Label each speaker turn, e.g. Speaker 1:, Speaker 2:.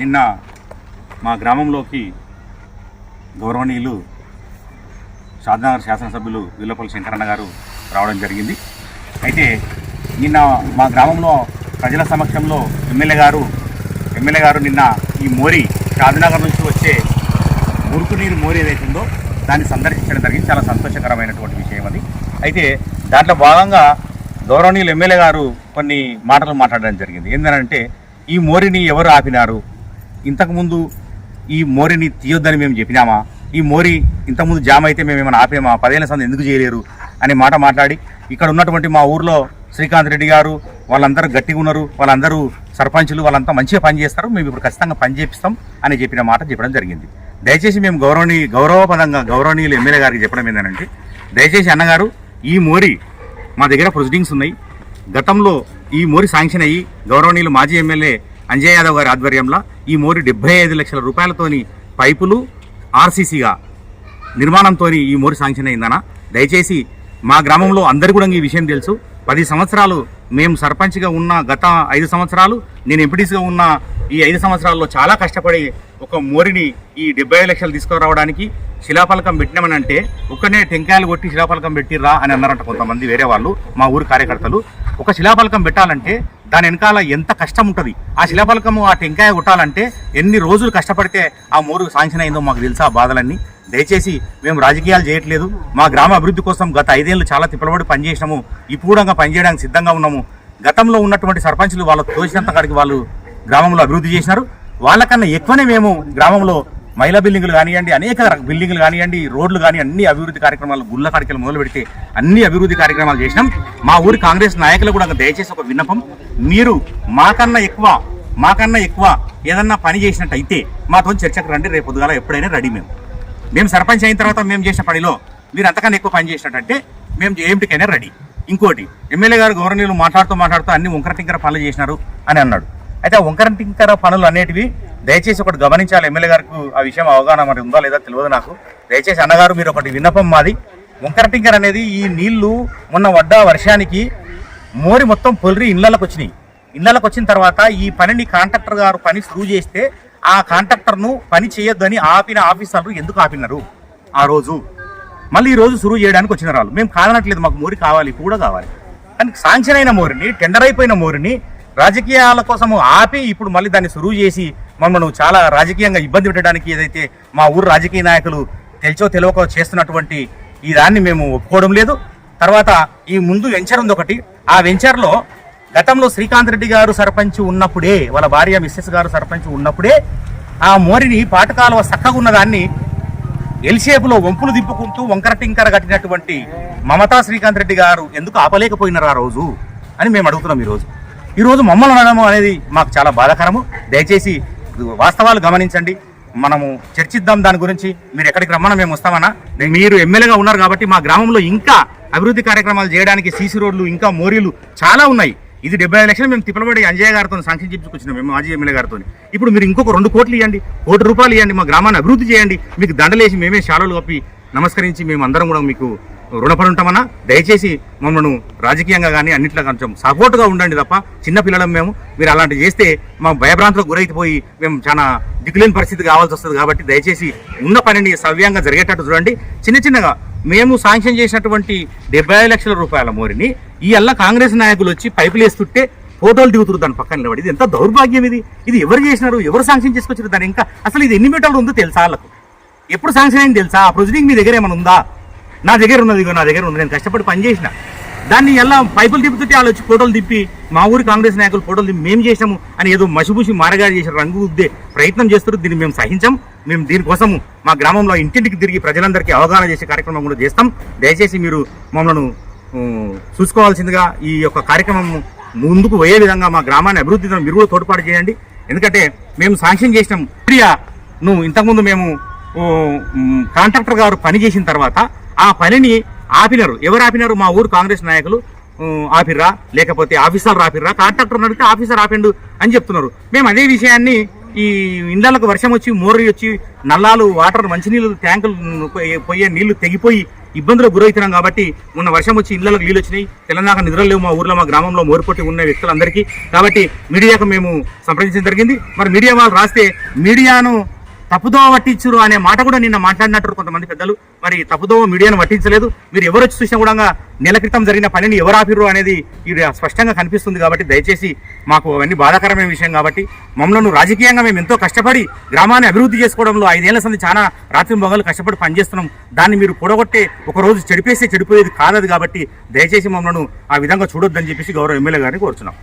Speaker 1: నిన్న మా గ్రామంలోకి గౌరవనీయులు షాద్నగర్ శాసనసభ్యులు విల్లపల్లి శంకరన్న గారు రావడం జరిగింది. అయితే నిన్న మా గ్రామంలో ప్రజల సమక్షంలో ఎమ్మెల్యే గారు ఎమ్మెల్యే గారు నిన్న ఈ మోరి షాద్నగర్ నుంచి వచ్చే మురుకు నీరు మోరి ఏదైతుందో దాన్ని సందర్శించడం జరిగింది. చాలా సంతోషకరమైనటువంటి విషయం అది. అయితే దాంట్లో భాగంగా గౌరవనీయులు ఎమ్మెల్యే గారు కొన్ని మాటలు మాట్లాడడం జరిగింది. ఏంటంటే ఈ మోరిని ఎవరు ఆపినారు? ఇంతకుముందు ఈ మోరిని తీయొద్దని మేము చెప్పినామా? ఈ మోరి ఇంతకుముందు జామ్ అయితే మేము ఏమైనా ఆపేమా? పదేళ్ళ సంది ఎందుకు చేయలేరు? అనే మాట మాట్లాడి ఇక్కడ ఉన్నటువంటి మా ఊర్లో శ్రీకాంత్ రెడ్డి గారు వాళ్ళందరూ గట్టిగా ఉన్నారు. వాళ్ళందరూ సర్పంచులు వాళ్ళంతా మంచిగా పనిచేస్తారు మేము ఇప్పుడు ఖచ్చితంగా పని చేపిస్తాం అని చెప్పిన మాట చెప్పడం జరిగింది. దయచేసి మేము గౌరవనీ గౌరవపదంగా గౌరవనీయులు ఎమ్మెల్యే గారికి చెప్పడం ఏంటంటే దయచేసి అన్నగారు ఈ మోరి మా దగ్గర ప్రొసీడింగ్స్ ఉన్నాయి. గతంలో ఈ మోరి శాంక్షన్ అయ్యి గౌరవనీయులు మాజీ ఎమ్మెల్యే అంజయ్ యాదవ్ గారి ఆధ్వర్యంలో ఈ మోరి డెబ్బై ఐదు లక్షల రూపాయలతోని పైపులు ఆర్సీసీగా నిర్మాణంతో ఈ మోరి శాంక్షన్ అయిందనా దయచేసి మా గ్రామంలో అందరు కూడా ఈ విషయం తెలుసు. పది సంవత్సరాలు మేము సర్పంచ్గా ఉన్న గత ఐదు సంవత్సరాలు నేను ఎంపీటీస్గా ఉన్న ఈ ఐదు సంవత్సరాల్లో చాలా కష్టపడి ఒక మోరిని ఈ డెబ్బై లక్షలు తీసుకురావడానికి శిలాఫలకం పెట్టినామని అంటే ఒక్కనే టెంకాయలు కొట్టి శిలాఫలకం పెట్టిర్రా అని అన్నారంట కొంతమంది వేరే వాళ్ళు మా ఊరు కార్యకర్తలు. ఒక శిలాఫలకం పెట్టాలంటే దాని వెనకాల ఎంత కష్టం ఉంటుంది? ఆ శిలాఫలకము ఆ టెంకాయ కొట్టాలంటే ఎన్ని రోజులు కష్టపడితే ఆ మోరు శాంక్షన్ అయిందో మాకు తెలుసా ఆ బాధలన్నీ? దయచేసి మేము రాజకీయాలు చేయట్లేదు. మా గ్రామ అభివృద్ధి కోసం గత ఐదేళ్ళు చాలా తిప్పలబడి పనిచేసినాము. ఇప్పుడు పనిచేయడానికి సిద్ధంగా ఉన్నాము. గతంలో ఉన్నటువంటి సర్పంచులు వాళ్ళ తోచినంత కాడికి వాళ్ళు గ్రామంలో అభివృద్ధి చేసినారు. వాళ్ళకన్నా ఎక్కువనే మేము గ్రామంలో మహిళా బిల్డింగ్లు కానివ్వండి అనేక బిల్డింగ్లు కానివ్వండి రోడ్లు కానీ అన్ని అభివృద్ధి కార్యక్రమాలు గుళ్ళ కాడికలు మొదలు పెడితే అన్ని అభివృద్ధి కార్యక్రమాలు చేసినాం. మా ఊరి కాంగ్రెస్ నాయకులు కూడా దయచేసి ఒక విన్నపం. మీరు మాకన్నా ఎక్కువ మాకన్నా ఎక్కువ ఏదన్నా పని చేసినట్టయితే మాతో చర్చకు రండి. రేపు పొద్దుగాల ఎప్పుడైనా రెడీ మేము. మేము సర్పంచ్ అయిన తర్వాత మేము చేసిన పనిలో మీరు అంతకన్నా ఎక్కువ పని చేసినట్టంటే మేము ఏమిటికైనా రెడీ. ఇంకోటి ఎమ్మెల్యే గారు గవర్నర్లు మాట్లాడుతూ మాట్లాడుతూ అన్ని వంకర టింకర పనులు చేసినారు అని అన్నాడు. అయితే ఆ వంకర టింకర పనులు అనేటివి దయచేసి ఒకటి గమనించాలి. ఎమ్మెల్యే గారికి ఆ విషయం అవగాహన మరి ఉందా లేదా తెలియదు నాకు. దయచేసి అన్నగారు మీరు ఒకటి విన్నపం మాది. వంకర టింకర్ అనేది ఈ నీళ్ళు మొన్న వడ్డ వర్షానికి మోరి మొత్తం పొలిరి ఇళ్ళలకు వచ్చినాయి. ఇళ్ళలకు వచ్చిన తర్వాత ఈ పనిని కాంట్రాక్టర్ గారు పని షురూ చేస్తే ఆ కాంట్రాక్టర్ను పని చేయొద్దని ఆపిన ఆఫీసర్లు ఎందుకు ఆపినారు ఆ రోజు? మళ్ళీ ఈ రోజు షురూ చేయడానికి వచ్చిన వాళ్ళు. మేము కాదనట్లేదు మాకు మోరి కావాలి కూడా కావాలి. కానీ శాంక్షన్ అయిన మోరిని టెండర్ అయిపోయిన మోరిని రాజకీయాల కోసము ఆపి ఇప్పుడు మళ్ళీ దాన్ని సురువు చేసి మమ్మల్ని చాలా రాజకీయంగా ఇబ్బంది పెట్టడానికి ఏదైతే మా ఊరు రాజకీయ నాయకులు తెలిచో తెలియకో చేస్తున్నటువంటి ఈ దాన్ని మేము ఒప్పుకోవడం లేదు. తర్వాత ఈ ముందు వెంచర్ ఉంది ఒకటి. ఆ వెంచర్లో గతంలో శ్రీకాంత్ రెడ్డి గారు సర్పంచ్ ఉన్నప్పుడే వాళ్ళ భార్య మిస్సెస్ గారు సర్పంచ్ ఉన్నప్పుడే ఆ మోరిని పాటకాలువ చక్కగా ఉన్నదాన్ని ఎల్ షేపులో వంపులు దిప్పుకుంటూ వంకర టింకర కట్టినటువంటి మమతా శ్రీకాంత్ రెడ్డి గారు ఎందుకు ఆపలేకపోయినారు ఆ రోజు అని మేము అడుగుతున్నాం ఈరోజు. ఈరోజు మమ్మల్ని అనడం అనేది మాకు చాలా బాధాకరము. దయచేసి వాస్తవాలు గమనించండి. మనము చర్చిద్దాం దాని గురించి. మీరు ఎక్కడికి రమ్మన్నా మేము వస్తామన్నా. మీరు ఎమ్మెల్యేగా ఉన్నారు కాబట్టి మా గ్రామంలో ఇంకా అభివృద్ధి కార్యక్రమాలు చేయడానికి సీసీ రోడ్లు ఇంకా మోరీలు చాలా ఉన్నాయి. ఇది డెబ్బై ఐదు లక్షలు మేము తిప్పలబడి అంజయ్య గారితో సాంక్షన్ చెప్పుకొచ్చినాం మేము మాజీ ఎమ్మెల్యే గారితో ఇప్పుడు మీరు ఇంకొక రెండు కోట్లు ఇవ్వండి కోటి రూపాయలు ఇవ్వండి మా గ్రామాన్ని అభివృద్ధి చేయండి. మీకు దండలేసి మేమే శాలలు కప్పి నమస్కరించి మేము అందరం కూడా మీకు రుణపడి ఉంటామన్నా దయచేసి మమ్మల్ని రాజకీయంగా కానీ అన్నిట్లో కొంచెం సపోర్ట్గా ఉండండి తప్ప చిన్నపిల్లలం మేము. మీరు అలాంటివి చేస్తే మా భయభ్రాంతులకు గురైపోయి మేము చాలా దిగులేని పరిస్థితి కావాల్సి వస్తుంది కాబట్టి దయచేసి ఉన్న పనిని సవ్యంగా జరిగేటట్టు చూడండి. చిన్న చిన్నగా మేము శాంక్షన్ చేసినటువంటి డెబ్బై లక్షల రూపాయల మోరిని ఈ అల్ల కాంగ్రెస్ నాయకులు వచ్చి పైపులు వేస్తుంటే ఫోటోలు దిగుతున్నారు దాని పక్కన నిలబడి. ఇది ఎంత దౌర్భాగ్యం ఇది? ఇది ఎవరు చేసినారు? ఎవరు శాంక్షన్ చేసుకొచ్చారు దాని ఇంకా అసలు ఇది ఎన్ని మీటర్లు ఉందో తెలుసా వాళ్ళకు ఎప్పుడు శాంక్షన్ అయింది తెలుసా? ఆ ప్రొసీడింగ్ మీ దగ్గర ఏమైనా ఉందా? నా దగ్గర ఉన్నది ఇగో నా దగ్గర ఉంది నేను కష్టపడి పనిచేసిన దాన్ని ఎలా పైపులు తిప్పుతుంటే వాళ్ళు వచ్చి ఫోటోలు తిప్పి మా ఊరి కాంగ్రెస్ నాయకులు ఫోటోలు తిప్పి మేము చేసాము అని ఏదో మసిబూసి మారగా చేసిన రంగు ఉద్దే ప్రయత్నం చేస్తారు దీన్ని మేము సహించాం మేము దీనికోసము మా గ్రామంలో ఇంటింటికి తిరిగి ప్రజలందరికీ అవగాహన చేసే కార్యక్రమం కూడా చేస్తాం. దయచేసి మీరు మమ్మల్ని చూసుకోవాల్సిందిగా ఈ యొక్క కార్యక్రమం ముందుకు పోయే విధంగా మా గ్రామాన్ని అభివృద్ధి మీరు కూడా తోడ్పాటు చేయండి. ఎందుకంటే మేము శాంక్షన్ చేసినాం. ప్రియా నువ్వు ఇంతకుముందు మేము కాంట్రాక్టర్ గారు పని చేసిన తర్వాత ఆ పనిని ఆపినారు. ఎవరు ఆపినారు? మా ఊరు కాంగ్రెస్ నాయకులు ఆపిర్రా లేకపోతే ఆఫీసర్ ఆపిర్రా కాంట్రాక్టర్ అడిగితే ఆఫీసర్ ఆపిండు అని చెప్తున్నారు. మేము అదే విషయాన్ని ఈ ఇండ్లకు వర్షం వచ్చి మోర్రి వచ్చి నల్లాలు వాటర్ మంచినీళ్ళు ట్యాంకులు పోయే- నీళ్ళు తెగిపోయి ఇబ్బందులకు గురవుతున్నాం కాబట్టి మొన్న వర్షం వచ్చి ఇళ్ళకు నీళ్ళు వచ్చినాయి. తెలంగాణ నిద్రలు లేవు మా ఊర్లో మా గ్రామంలో మోరుపొట్టి ఉన్న వ్యక్తులందరికీ. కాబట్టి మీడియాకు మేము సంప్రదించడం జరిగింది. మరి మీడియా వాళ్ళు రాస్తే మీడియాను తప్పుదోవ పట్టించురు అనే మాట కూడా నిన్న మాట్లాడినట్టు కొంతమంది పెద్దలు. మరి తప్పుదోవ మీడియాను పట్టించలేదు. మీరు ఎవరు వచ్చి చూసినా కూడా నెల క్రితం జరిగిన పనిని ఎవరు ఆపిరు అనేది ఇది స్పష్టంగా కనిపిస్తుంది కాబట్టి దయచేసి మాకు అవన్నీ బాధాకరమైన విషయం కాబట్టి మమ్మల్ని రాజకీయంగా మేము ఎంతో కష్టపడి గ్రామాన్ని అభివృద్ధి చేసుకోవడంలో ఐదేళ్ళ సంది చాలా రాత్రి మొగలు కష్టపడి పనిచేస్తున్నాం. దాన్ని మీరు కూడగొట్టే ఒకరోజు చెడిపేస్తే చెడిపోయేది కాదది కాబట్టి దయచేసి మమ్మల్ని ఆ విధంగా చూడొద్దని చెప్పేసి గౌరవ ఎమ్మెల్యే గారిని కోరుచున్నాం.